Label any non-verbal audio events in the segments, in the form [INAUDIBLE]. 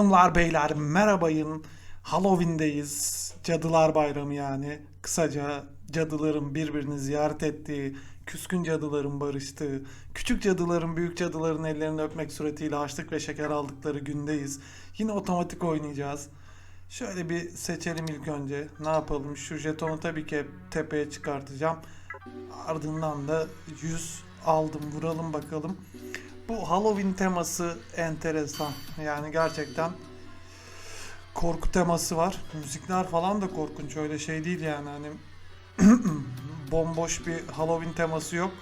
Hanımlar beyler merhabayın. Halloween'deyiz. Cadılar Bayramı yani. Kısaca cadıların birbirini ziyaret ettiği, küskün cadıların barıştığı, küçük cadıların büyük cadıların ellerini öpmek suretiyle harçlık ve şeker aldıkları gündeyiz. Yine otomatik oynayacağız. Şöyle bir seçelim ilk önce. Ne yapalım? Şu jetonu tabii ki tepeye çıkartacağım. Ardından da 100 aldım. Vuralım bakalım. Bu Halloween teması enteresan. Yani gerçekten korku teması var. Müzikler falan da korkunç. Öyle şey değil yani hani [CLEARS THROAT] bomboş bir Halloween teması yok.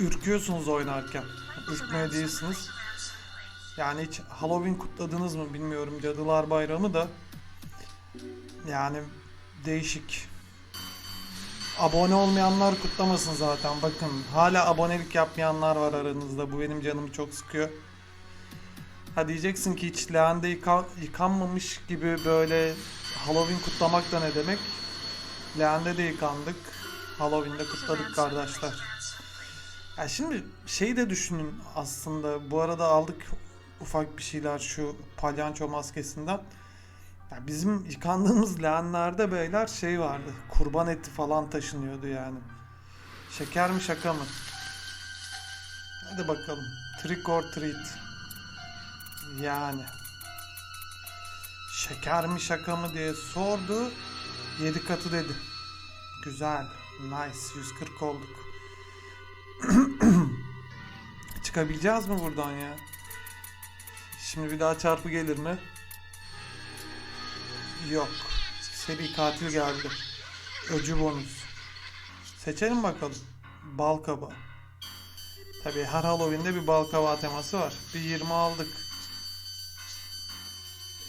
Ürküyorsunuz oynarken. Ürkmeye değilsiniz. Yani hiç Halloween kutladınız mı bilmiyorum. Cadılar Bayramı da yani değişik. Abone olmayanlar kutlamasın zaten. Bakın hala abonelik yapmayanlar var aranızda. Bu benim canımı çok sıkıyor. Ha diyeceksin ki hiç leğende yıka- yıkanmamış gibi böyle Halloween kutlamak da ne demek? Leğende de yıkandık. Halloween'de kutladık kardeşler. Ya şimdi şeyi de düşünün aslında. Bu arada aldık ufak bir şeyler şu palyanço maskesinden. Ya bizim yıkandığımız leğenlerde beyler şey vardı. Kurban eti falan taşınıyordu yani. Şeker mi şaka mı? Hadi bakalım. Trick or treat. Yani. Şeker mi şaka mı diye sordu. 7 katı dedi. Güzel. Nice. 140 olduk. [CLEARS THROAT] Çıkabileceğiz mi buradan ya? Şimdi bir daha çarpı gelir mi? Yok. Seri katil geldi. Öcü bonus. Seçelim bakalım. Bal kabağı. Tabii her Halloween'de bir bal kabağı teması var. Bir 20 aldık.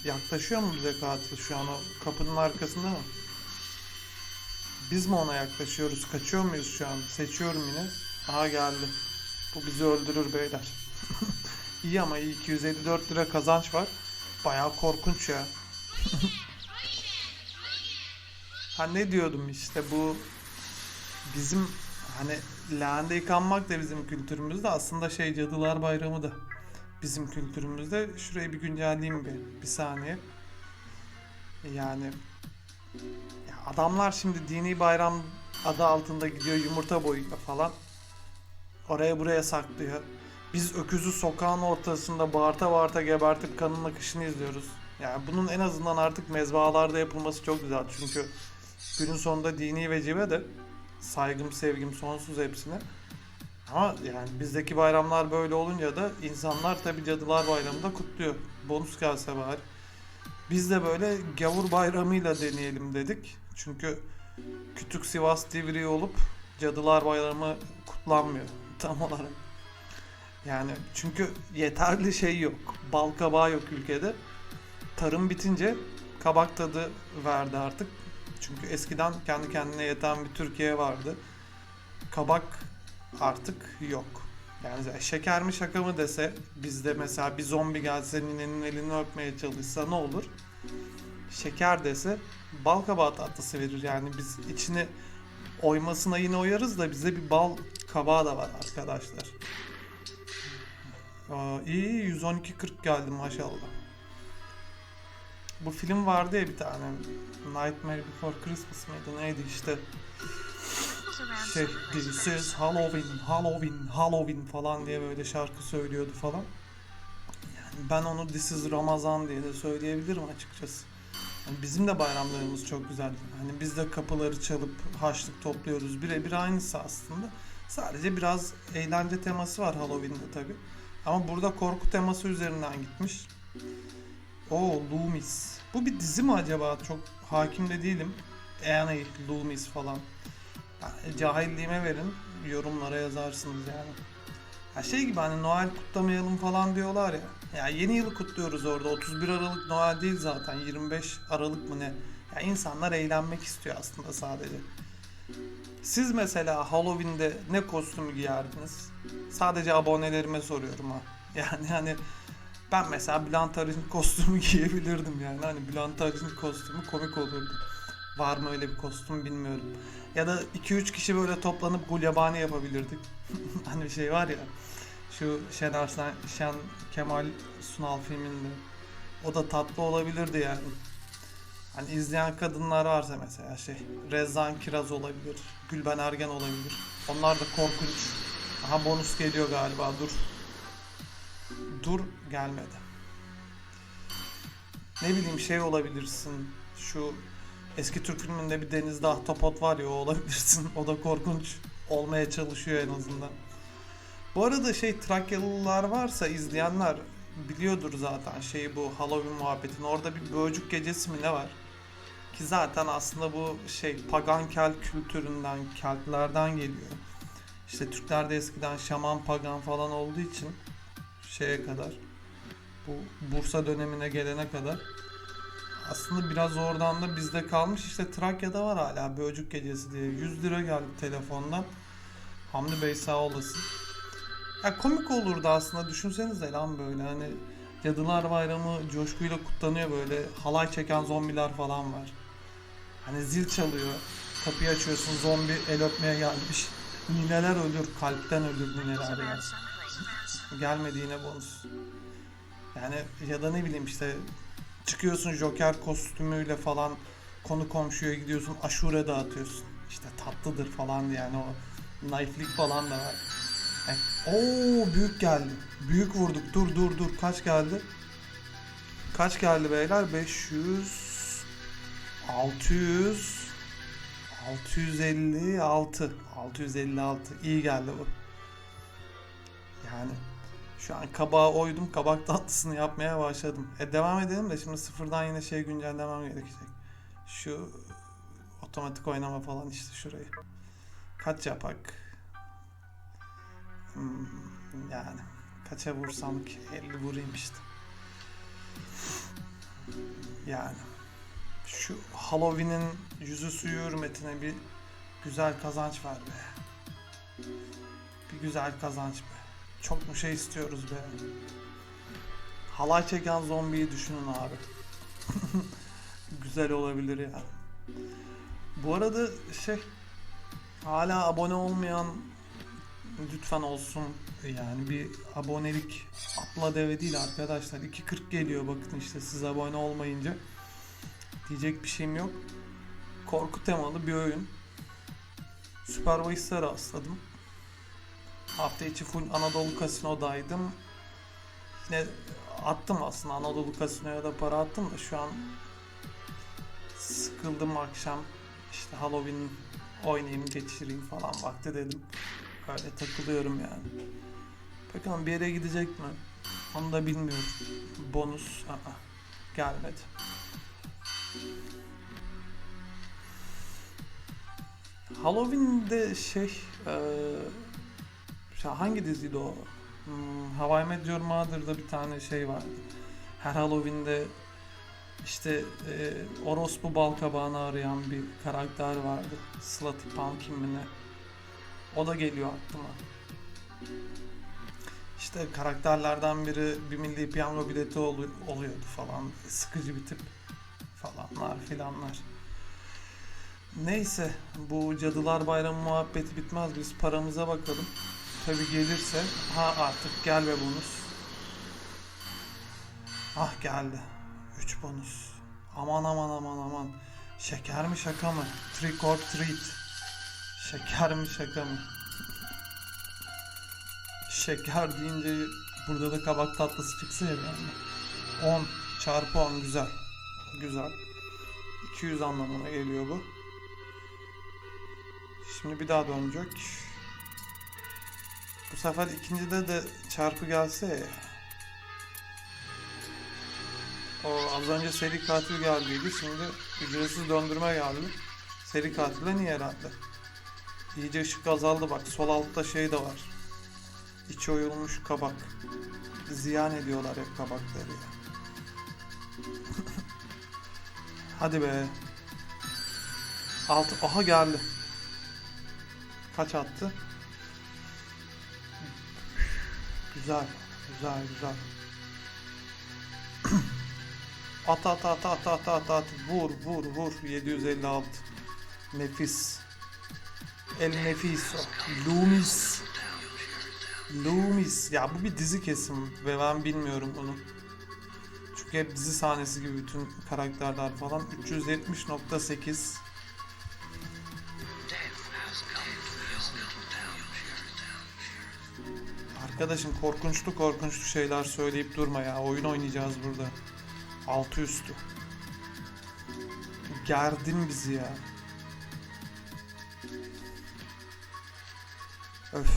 Yaklaşıyor mu bize katil şu an o kapının arkasında mı? Biz mi ona yaklaşıyoruz? Kaçıyor muyuz şu an? Seçiyorum yine. Aha geldi. Bu bizi öldürür beyler. [LAUGHS] iyi ama iyi 254 lira kazanç var. Bayağı korkunç ya. [LAUGHS] Ha ne diyordum işte bu bizim hani leğende yıkanmak da bizim kültürümüzde aslında şey Cadılar Bayramı da bizim kültürümüzde. Şurayı bir güncelleyeyim bir, bir saniye. Yani ya adamlar şimdi dini bayram adı altında gidiyor yumurta boyuyor falan. Oraya buraya saklıyor. Biz öküzü sokağın ortasında bağırta bağırta gebertip kanın akışını izliyoruz. Yani bunun en azından artık mezbahalarda yapılması çok güzel. Çünkü günün sonunda dini vecibe de saygım sevgim sonsuz hepsine. Ama yani bizdeki bayramlar böyle olunca da insanlar tabi Cadılar Bayramı'nda kutluyor. Bonus gelse bari. Biz de böyle gavur bayramıyla deneyelim dedik. Çünkü Kütük Sivas Divriği olup Cadılar Bayramı kutlanmıyor [LAUGHS] tam olarak. Yani çünkü yeterli şey yok. Bal kabağı yok ülkede. Tarım bitince kabak tadı verdi artık. Çünkü eskiden kendi kendine yeten bir Türkiye vardı. Kabak artık yok. Yani şeker mi şaka mı dese bizde mesela bir zombi gelse ninenin elini öpmeye çalışsa ne olur? Şeker dese bal kabağı tatlısı verir. Yani biz içini oymasına yine oyarız da bize bir bal kabağı da var arkadaşlar. Aa, iyi 112.40 geldi maşallah. Bu film vardı ya bir tane Nightmare Before Christmas mıydı neydi işte şey This is Halloween, Halloween, Halloween falan diye böyle şarkı söylüyordu falan. Yani ben onu This is Ramazan diye de söyleyebilirim açıkçası. Yani bizim de bayramlarımız çok güzel. Hani biz de kapıları çalıp haçlık topluyoruz. Birebir aynısı aslında. Sadece biraz eğlence teması var Halloween'de tabi. Ama burada korku teması üzerinden gitmiş. O Loomis. Bu bir dizi mi acaba? Çok hakim de değilim. Annie, Loomis falan. Yani cahilliğime verin. Yorumlara yazarsınız yani. Ya şey gibi hani Noel kutlamayalım falan diyorlar ya. Ya yeni yılı kutluyoruz orada. 31 Aralık Noel değil zaten. 25 Aralık mı ne? Ya insanlar eğlenmek istiyor aslında sadece. Siz mesela Halloween'de ne kostüm giyerdiniz? Sadece abonelerime soruyorum ha. [LAUGHS] Yani hani ben mesela Bülent Arıcın kostümü [LAUGHS] giyebilirdim yani. Hani Bülent Arıcın kostümü komik olurdu. Var mı öyle bir kostüm bilmiyorum. Ya da 2-3 kişi böyle toplanıp gulyabani yapabilirdik. [LAUGHS] hani bir şey var ya. Şu Şener Sen, Şen Kemal Sunal filminde. O da tatlı olabilirdi yani. Hani izleyen kadınlar varsa mesela şey Rezan Kiraz olabilir, Gülben Ergen olabilir. Onlar da korkunç. Aha bonus geliyor galiba dur. Dur gelmedi. Ne bileyim şey olabilirsin. Şu eski Türk filminde bir denizde ahtapot var ya o olabilirsin. [LAUGHS] O da korkunç olmaya çalışıyor en azından. Bu arada şey Trakyalılar varsa izleyenler biliyordur zaten şeyi bu Halloween muhabbetini. Orada bir böcük gecesi mi ne var? Ki zaten aslında bu şey pagan kelt kültüründen, keltlerden geliyor. İşte Türklerde eskiden şaman pagan falan olduğu için şeye kadar bu Bursa dönemine gelene kadar aslında biraz oradan da bizde kalmış. İşte Trakya'da var hala Böcük Gecesi diye. 100 lira geldi telefondan. Hamdi Bey sağ olasın. Ya komik olurdu aslında düşünsenize lan böyle hani Cadılar Bayramı coşkuyla kutlanıyor böyle halay çeken zombiler falan var. Hani zil çalıyor. Kapıyı açıyorsun zombi el öpmeye gelmiş. Nineler ölür kalpten ölür nineler yani. Gelmedi yine bonus. Yani ya da ne bileyim işte çıkıyorsun Joker kostümüyle falan konu komşuya gidiyorsun aşure dağıtıyorsun. İşte tatlıdır falan yani o naiflik falan da var. Yani, Oo büyük geldi. Büyük vurduk. Dur dur dur. Kaç geldi? Kaç geldi beyler? 500 600 656 656 iyi geldi bu. Yani şu an kabağa oydum. Kabak tatlısını yapmaya başladım. E devam edelim de şimdi sıfırdan yine şey güncellemem gerekecek. Şu otomatik oynama falan işte şurayı. Kaç yapak? Hmm, yani kaça vursam ki 50 vurayım işte. Yani şu Halloween'in yüzü suyu hürmetine bir güzel kazanç var be. Bir güzel kazanç be. Çok mu şey istiyoruz be. Halay çeken zombiyi düşünün abi. [LAUGHS] güzel olabilir ya. Bu arada şey hala abone olmayan lütfen olsun yani bir abonelik atla deve değil arkadaşlar 2.40 geliyor bakın işte siz abone olmayınca diyecek bir şeyim yok korku temalı bir oyun Super Vice'e rastladım hafta içi full Anadolu Kasino'daydım yine attım aslında Anadolu Kasino'ya da para attım da şu an sıkıldım akşam işte Halloween oynayayım geçireyim falan vakti dedim Öyle takılıyorum yani. Bakalım bir yere gidecek mi? Onu da bilmiyorum. Bonus aa, gelmedi. Halloween'de şey e, hangi diziydi o? Hmm, How I Met Your Mother'da bir tane şey vardı. Her Halloween'de işte e, orospu balkabağını arayan bir karakter vardı. Slutty Pumpkin mi ne? O da geliyor aklıma. İşte karakterlerden biri bir milli piyango bileti olu- oluyordu falan. Sıkıcı bir tip falanlar filanlar. Neyse bu Cadılar Bayramı muhabbeti bitmez. Biz paramıza bakalım. Tabi gelirse. Ha artık gel be bonus. Ah geldi. 3 bonus. Aman aman aman aman. Şeker mi şaka mı? Trick or treat. Şeker mi şaka mı? Şeker deyince burada da kabak tatlısı çıksa ya yani. 10 çarpı 10 güzel. Güzel. 200 anlamına geliyor bu. Şimdi bir daha dönecek. Bu sefer ikincide de çarpı gelse ya. O az önce seri katil geldiydi. Şimdi ücretsiz döndürme geldi. Seri katile niye herhalde? İyice ışık azaldı bak. Sol altta şey de var. İçi oyulmuş kabak. Ziyan ediyorlar hep kabakları ya. [LAUGHS] Hadi be. Altı. Aha geldi. Kaç attı? Güzel. Güzel güzel. [CLEARS THROAT] at at at at at at at. Vur vur vur. 756. Nefis. El Nefiso. Loomis. Loomis. Ya bu bir dizi kesim ve ben bilmiyorum bunu. dizi sahnesi gibi bütün karakterler falan 370.8 Arkadaşım korkunçlu korkunçlu şeyler söyleyip durma ya. Oyun oynayacağız burada. Altı üstü. Gerdin bizi ya. Öf.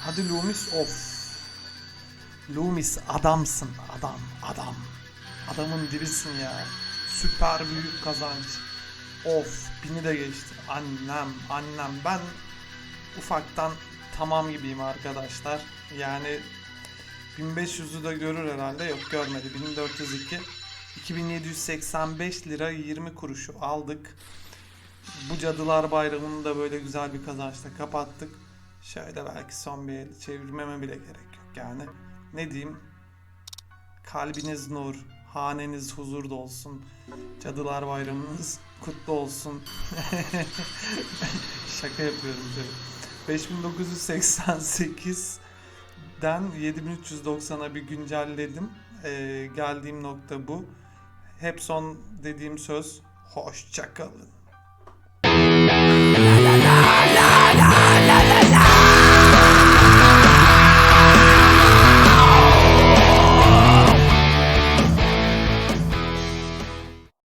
Hadi Loomis of. Loomis adamsın adam adam. Adamın dibisin ya. Süper büyük kazanç. Of bini de geçti. Annem annem ben ufaktan tamam gibiyim arkadaşlar. Yani 1500'ü de görür herhalde. Yok görmedi. 1402. 2785 lira 20 kuruşu aldık. Bu Cadılar Bayramı'nı da böyle güzel bir kazançla kapattık. Şöyle belki son bir el çevirmeme bile gerek yok yani. Ne diyeyim? Kalbiniz nur, haneniz huzurda olsun. Cadılar Bayramınız kutlu olsun. [LAUGHS] Şaka yapıyorum tabii. 5988'den 7390'a bir güncelledim. Ee, geldiğim nokta bu. Hep son dediğim söz hoşça kalın.